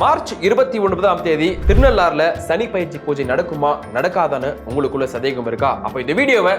March இருபத்தி ஒன்பதாம் தேதி திருநள்ளாறுல சனி பயிற்சி பூஜை நடக்குமா நடக்காதான்னு உங்களுக்குள்ள சந்தேகம் இருக்கா? அப்ப இந்த வீடியோவை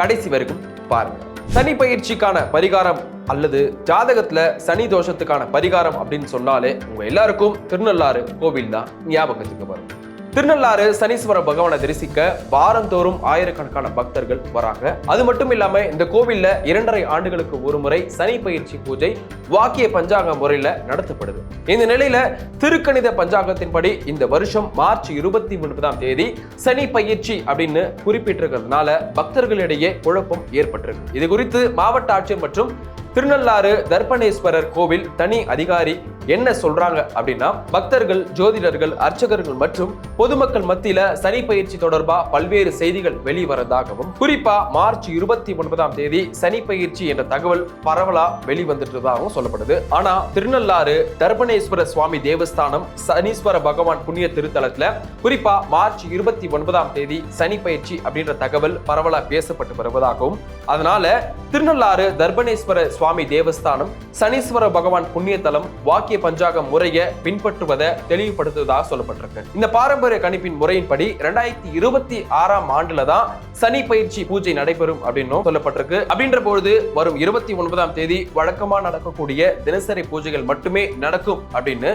கடைசி வரைக்கும் பாருங்க. சனி பயிற்சிக்கான பரிகாரம் அல்லது ஜாதகத்துல சனி தோஷத்துக்கான பரிகாரம் அப்படின்னு சொன்னாலே உங்க எல்லாருக்கும் திருநள்ளாறு கோவில் தான் ஞாபகத்துக்கு வரும். திருநள்ளாறு சனீஸ்வர பகவானை தரிசிக்க வாரந்தோறும் ஆயிரக்கணக்கான பக்தர்கள் வராங்க. அது மட்டும் இல்லாம இந்த கோவில்ல இரண்டரை ஆண்டுகளுக்கு ஒரு முறை சனி பயிற்சி பூஜை வாக்கிய பஞ்சாங்க முறையில நடத்தப்படுது. இந்த நிலையில திருக்கணித பஞ்சாங்கத்தின்படி இந்த வருஷம் மார்ச் இருபத்தி ஒன்பதாம் தேதி சனி பயிற்சி அப்படின்னு குறிப்பிட்டிருக்கிறதுனால பக்தர்களிடையே குழப்பம் ஏற்பட்டிருக்கு. இது குறித்து மாவட்ட ஆட்சியர் மற்றும் திருநள்ளாறு தர்ப்பணேஸ்வரர் கோவில் தனி அதிகாரி என்ன சொல்றாங்க அப்படின்னா பக்தர்கள் ஜோதிடர்கள் அர்ச்சகர்கள் மற்றும் பொதுமக்கள் மத்தியில சனி பயிற்சி தொடர்பா பல்வேறு செய்திகள் வெளிவரதாகவும் குறிப்பா மார்ச் இருபத்தி ஒன்பதாம் தேதி சனி பயிற்சி என்ற தகவல் பரவலா வெளிவந்துட்டதாகவும் சொல்லப்படுது. ஆனா திருநள்ளாறு தர்ப்பணேஸ்வர சுவாமி தேவஸ்தானம் சனீஸ்வர பகவான் புண்ணிய திருத்தலத்துல குறிப்பா மார்ச் இருபத்தி ஒன்பதாம் தேதி சனி பயிற்சி அப்படின்ற தகவல் பரவலா பேசப்பட்டு வருவதாகவும் அதனால திருநள்ளாறு தர்பணேஸ்வர சுவாமி தேவஸ்தானம் சனீஸ்வர பகவான் புண்ணியத்தலம் வாக்கிய பஞ்சாக முறையை பின்பற்றுவதை தெளிவுபடுத்துவதாக சொல்லப்பட்டிருக்கு. இந்த பாரம்பரிய கணிப்பின் முறையின்படி ரெண்டாயிரத்தி இருபத்தி ஆறாம் ஆண்டுல தான் சனி பயிற்சி பூஜை நடைபெறும் அப்படின்னும் சொல்லப்பட்டிருக்கு. அப்படின்ற பொழுது வரும் இருபத்தி ஒன்பதாம் தேதி வழக்கமா நடக்கக்கூடிய தினசரி பூஜைகள் மட்டுமே நடக்கும் அப்படின்னு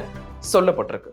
சொல்லப்பட்டிருக்கு.